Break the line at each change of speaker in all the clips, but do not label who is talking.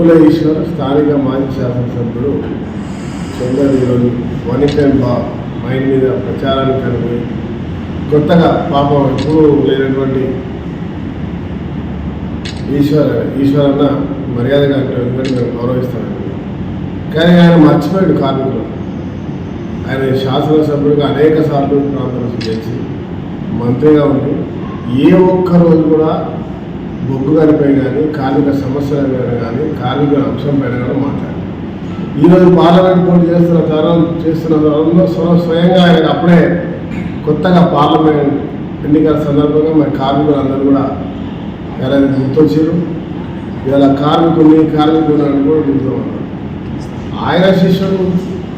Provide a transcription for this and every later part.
ఉప్పుల ఈశ్వర్ స్థానిక మాజీ శాసనసభ్యుడు చందర్ ఈరోజు వన్ టైం బా మైండ్ మీద ప్రచారానికి కలిగి కొత్తగా పాపం ఎప్పుడూ లేనటువంటి ఈశ్వర్ ఈశ్వరన్న మర్యాదగా అంటే మేము గౌరవిస్తామండి కానీ ఆయన మర్చిపోయాడు కార్మికులు. ఆయన శాసనసభ్యుడిగా అనేక సార్లు ప్రాంతం చేసి మంత్రిగా ఉండి ఏ ఒక్క రోజు కూడా బొగ్గు గారిపై కానీ కార్మిక సమస్యల మీద కానీ కార్మికుల అంశం పైన కానీ మాట్లాడారు. ఈరోజు పార్లమెంట్ పోటీ చేస్తున్న తరం చేస్తున్న తరంలో స్వ- స్వయంగా ఆయన అప్పుడే కొత్తగా పార్లమెంట్ ఎన్నికల సందర్భంగా మరి కార్మికులందరూ కూడా ఎవరైనా గుర్తొచ్చారు. ఇవాళ కార్మికుల్ని కార్మికులు అని కూడా గుర్తున్నారు ఆయన శిష్యుడు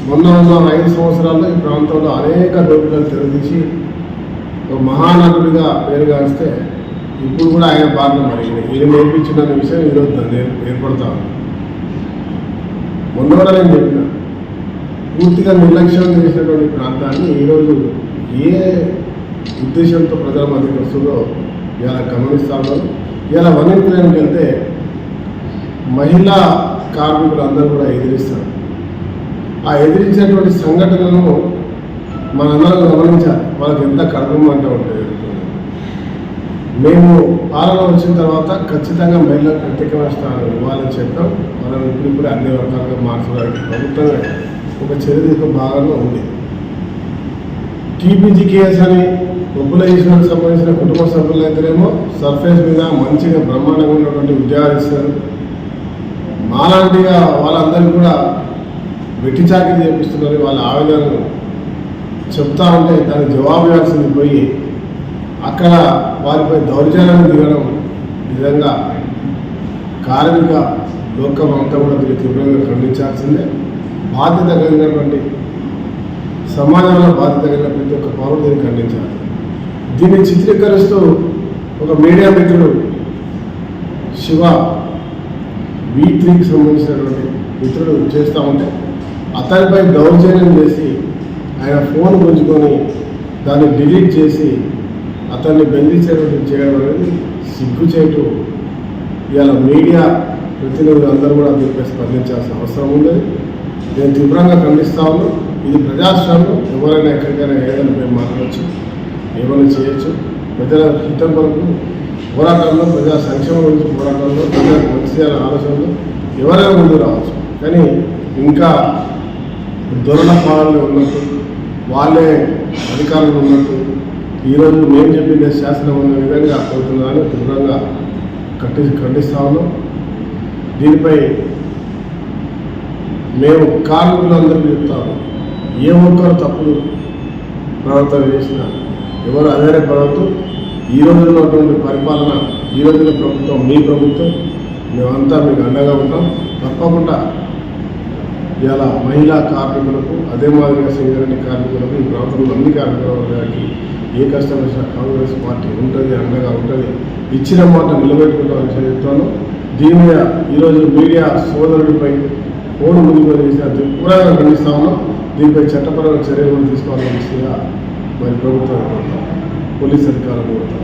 మొన్న ఉన్న ఐదు సంవత్సరాల్లో ఈ ప్రాంతంలో అనేక దోపిడీలు తెరదీసి ఒక మహానటుడిగా పేరుగాస్తే ఇప్పుడు కూడా ఆయన బాధలు మరి ఈయన- నేర్పించిన విషయం ఈరోజు దాన్ని ఏర్పడతా మొన్న కూడా నేను చెప్పిన. పూర్తిగా నిర్లక్ష్యం చేసినటువంటి ప్రాంతాన్ని ఈరోజు ఏ ఉద్దేశంతో ప్రజల మధ్యకి వస్తుందో ఇలా గమనిస్తా ఇలా వన్యప్రాయానికి వెళ్తే మహిళా కార్మికులు అందరూ కూడా ఎదిరిస్తారు. ఆ ఎదిరించేటువంటి సంఘటనలను మనందరం గమనించాలి. వాళ్ళకి ఎంత కడుపుమంట ఉంటుంది. మేము పాలన వచ్చిన తర్వాత ఖచ్చితంగా మహిళలకు ప్రత్యేకమైన స్థానం ఇవ్వాలని చెప్పాం. మనం ఇప్పుడు ఇప్పుడు అన్ని రకాలుగా మార్చడానికి ప్రభుత్వం ఒక చర్య తీసుకున్న భాగంగా ఉంది. టీపీజీకేఎస్ అని ఉపలయేశ్వరికి సంబంధించిన కుటుంబ సభ్యులు అయితేనేమో సర్ఫేస్ మీద మంచిగా బ్రహ్మాండంగా ఉన్నటువంటి ఉద్యోగాలు ఇస్తారు. మాలాంటిగా వాళ్ళందరికీ కూడా వెట్టి చాకరీ చేపిస్తున్నారు. వాళ్ళ ఆవేదనలు చెప్తా ఉంటే దానికి జవాబు ఇవ్వాల్సింది పోయి అక్కడ వారిపై దౌర్జన్యం దిగడం నిజంగా కార్మిక లోకం అంతా కూడా దీన్ని తీవ్రంగా ఖండించాల్సిందే. బాధ్యత కలిగినటువంటి సమాజంలో బాధ్యత కలిగిన ప్రతి ఒక్క పౌరుడు దీన్ని ఖండించాలి. దీన్ని చిత్రీకరిస్తూ ఒక మీడియా మిత్రుడు శివ వి త్రీకి సంబంధించినటువంటి మిత్రుడు చేస్తూ ఉంటే అతనిపై దౌర్జన్యం చేసి ఆయన ఫోన్ గుంజుకొని దాన్ని డిలీట్ చేసి అతన్ని బెదిరించేటువంటి చేయడం అనేది సిగ్గుచేటు. ఇవాళ మీడియా ప్రతినిధులు అందరూ కూడా దీనిపై స్పందించాల్సిన అవసరం ఉంది నేను తీవ్రంగా ఖండిస్తా ఉన్నాను ఇది ప్రజాస్వామ్యం. ఎవరైనా ఎక్కడికైనా ఏదైనా మేము మాట్లాడచ్చు ఏమైనా చేయొచ్చు. ప్రజల హితం వరకు పోరాటంలో ప్రజా సంక్షేమం గురించి పోరాటంలో ప్రజలకు మంచి చేయాలనే ఆలోచనలో ఎవరైనా ముందు రావచ్చు. కానీ ఇంకా దొరల పాలనలో ఉన్నట్టు వాళ్ళే అధికారులు ఉన్నట్టు ఈరోజు మేము చెప్పిన శాసనం ఉన్న విధంగా అవుతుందని తీవ్రంగా కట్టి ఖండిస్తా ఉన్నాం. దీనిపై మేము కార్మికులందరికీ చెప్తాము ఏ ఒక్కరు తప్పులు ప్రవర్తన చేసినా ఎవరు అధైర్యపడవద్దు ఈ రోజుల్లో ఉన్నటువంటి పరిపాలన ఈ రోజున ప్రభుత్వం మీ ప్రభుత్వం మేమంతా మీకు అండగా ఉంటాం. తప్పకుండా ఇలా మహిళా కార్మికులకు అదే మాదిరిగా సింగరేణి కార్మికులకు ఈ ప్రాంతంలో అన్ని కార్మికులకి ఏ కష్టం వచ్చినా కాంగ్రెస్ పార్టీ ఉంటుంది అండగా ఉంటుంది ఇచ్చిన మాట నిలబెట్టుకుంటామని చెప్తాను దీని మీద ఈరోజు మీడియా సోదరుడిపై ఫోన్ ముందుకు చేసిన తీవ్రంగా ఖండిస్తా ఉన్నాం. దీనిపై చట్టపరమైన చర్యలు తీసుకోవాలని మరి ప్రభుత్వం కోరుతాం పోలీస్ అధికారులు కోరుతాం